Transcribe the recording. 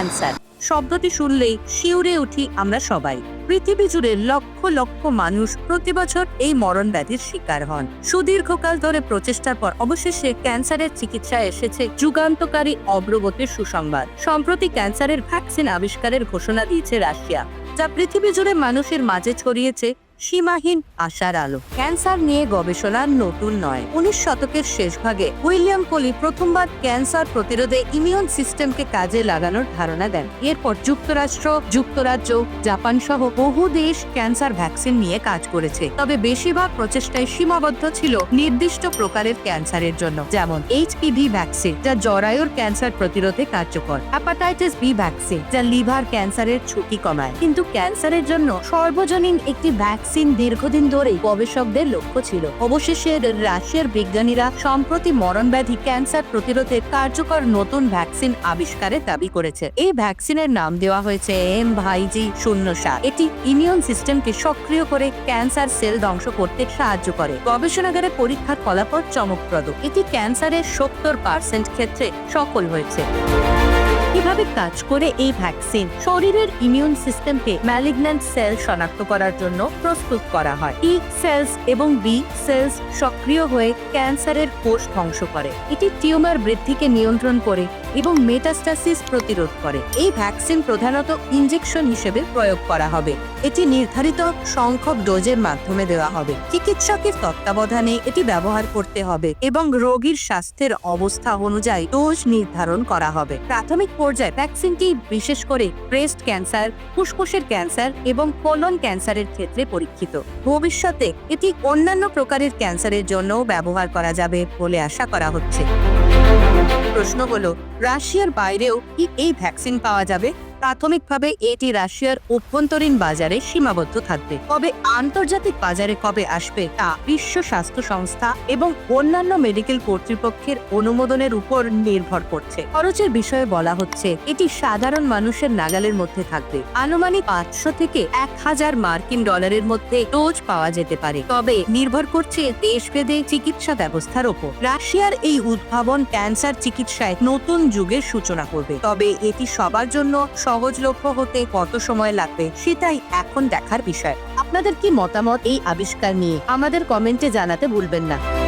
Cancer শব্দটি শুনলেই শিউরে উঠি আমরা সবাই। পৃথিবী জুড়ে লক্ষ লক্ষ মানুষ প্রতি বছর এই মরণ ব্যাধির শিকার হন। সুদীর্ঘকাল ধরে প্রচেষ্টার পর অবশেষে ক্যান্সারের চিকিৎসায় এসেছে যুগান্তকারী অগ্রগতির সুসংবাদ। সম্প্রতি ক্যান্সারের ভ্যাকসিন আবিষ্কারের ঘোষণা দিয়েছে রাশিয়া, যা পৃথিবী জুড়ে মানুষের মাঝে ছড়িয়েছে সীমাহীন আশার আলো। ক্যান্সার নিয়ে গবেষণা নতুন নয়। উনিশ শতকের শেষ ভাগে উইলিয়াম কোলি প্রথমবার ক্যান্সার প্রতিরোধে ইমিউন সিস্টেমকে কাজে লাগানোর ধারণা দেন। এরপর যুক্তরাষ্ট্র, যুক্তরাজ্য জাপান সহ বহু দেশ ক্যান্সার ভ্যাকসিন নিয়ে কাজ করেছে। তবে বেশিরভাগ প্রচেষ্টায় সীমাবদ্ধ ছিল নির্দিষ্ট প্রকারের ক্যান্সারের জন্য, যেমন এইচপিভি ভ্যাকসিন, যা জরায়ুর ক্যান্সার প্রতিরোধে কার্যকর হ্যাপাটাইটিস বি ভ্যাকসিন, যা লিভার ক্যান্সারের ঝুঁকি কমায়। কিন্তু ক্যান্সারের জন্য সর্বজনীন একটি ভ্যাকসিন দীর্ঘদিন ধরেই গবেষকদের লক্ষ্য ছিল। অবশেষে রাশিয়ার বিজ্ঞানীরা সম্প্রতি মরণ ব্যাধি ক্যান্সার প্রতিরোধে কার্যকর নতুন ভ্যাকসিন আবিষ্কারের দাবি করেছে। এই ভ্যাকসিনের নাম দেওয়া হয়েছে এম ভাইজি শূন্য সাত। এটি ইমিউন সিস্টেমকে সক্রিয় করে ক্যান্সার সেল ধ্বংস করতে সাহায্য করে। গবেষণাগারে পরীক্ষার ফলাফল চমকপ্রদ। এটি ক্যান্সারের সত্তর পার্সেন্ট ক্ষেত্রে সফল হয়েছে। কীভাবে কাজ করে এই ভ্যাকসিন শরীরের ইমিউন সিস্টেমকে ম্যালিগন্যান্ট সেল শনাক্ত করার জন্য প্রস্তুত করা হয়। টি সেলস এবং বি সেলস সক্রিয় হয়ে ক্যান্সারের কোষ ধ্বংস করে। এটি টিউমার বৃদ্ধিকে নিয়ন্ত্রণ করে। এবং মেটাস্টাসিস প্রতিরোধ করে। এই ভ্যাকসিন প্রধানত ইনজেকশন হিসেবে প্রয়োগ করা হবে। এটি নির্ধারিত সংখ্যক ডোজের মাধ্যমে দেওয়া হবে। চিকিৎসকের তত্ত্বাবধানে এটি ব্যবহার করতে হবে এবং রোগীর স্বাস্থ্যের অবস্থা অনুযায়ী ডোজ নির্ধারণ করা হবে। প্রাথমিক পর্যায়ে ভ্যাকসিনটি বিশেষ করে ব্রেস্ট ক্যান্সার ফুসফুসের ক্যান্সার এবং কোলন ক্যান্সারের ক্ষেত্রে পরীক্ষিত। ভবিষ্যতে এটি অন্যান্য প্রকারের ক্যান্সারের জন্যও ব্যবহার করা যাবে বলে আশা করা হচ্ছে। প্রশ্ন হলো রাশিয়ার বাইরেও কি এই ভ্যাকসিন পাওয়া যাবে? প্রাথমিকভাবে এটি রাশিয়ার অভ্যন্তরীণ বাজারে সীমাবদ্ধ থাকবে। তবে আন্তর্জাতিক বাজারে কবে আসবে তা বিশ্ব স্বাস্থ্য সংস্থা এবং অন্যান্য মেডিকেল কর্তৃপক্ষের অনুমোদনের উপর নির্ভর করছে। খরচের বিষয়ে বলা হচ্ছে, এটি সাধারণ মানুষের নাগালের মধ্যে থাকবে। আনুমানিক পাঁচশো থেকে এক হাজার মার্কিন ডলারের মধ্যে ডোজ পাওয়া যেতে পারে। তবে নির্ভর করছে দেশভেদে চিকিৎসা ব্যবস্থার ওপর। রাশিয়ার এই উদ্ভাবন ক্যান্সার চিকিৎসায় নতুন যুগের সূচনা করবে। তবে এটি সবার জন্য সহজলভ্য হতে কত সময় লাগবে সেটাই এখন দেখার বিষয়। আপনাদের কি মতামত এই আবিষ্কার নিয়ে? আমাদের কমেন্টে জানাতে ভুলবেন না।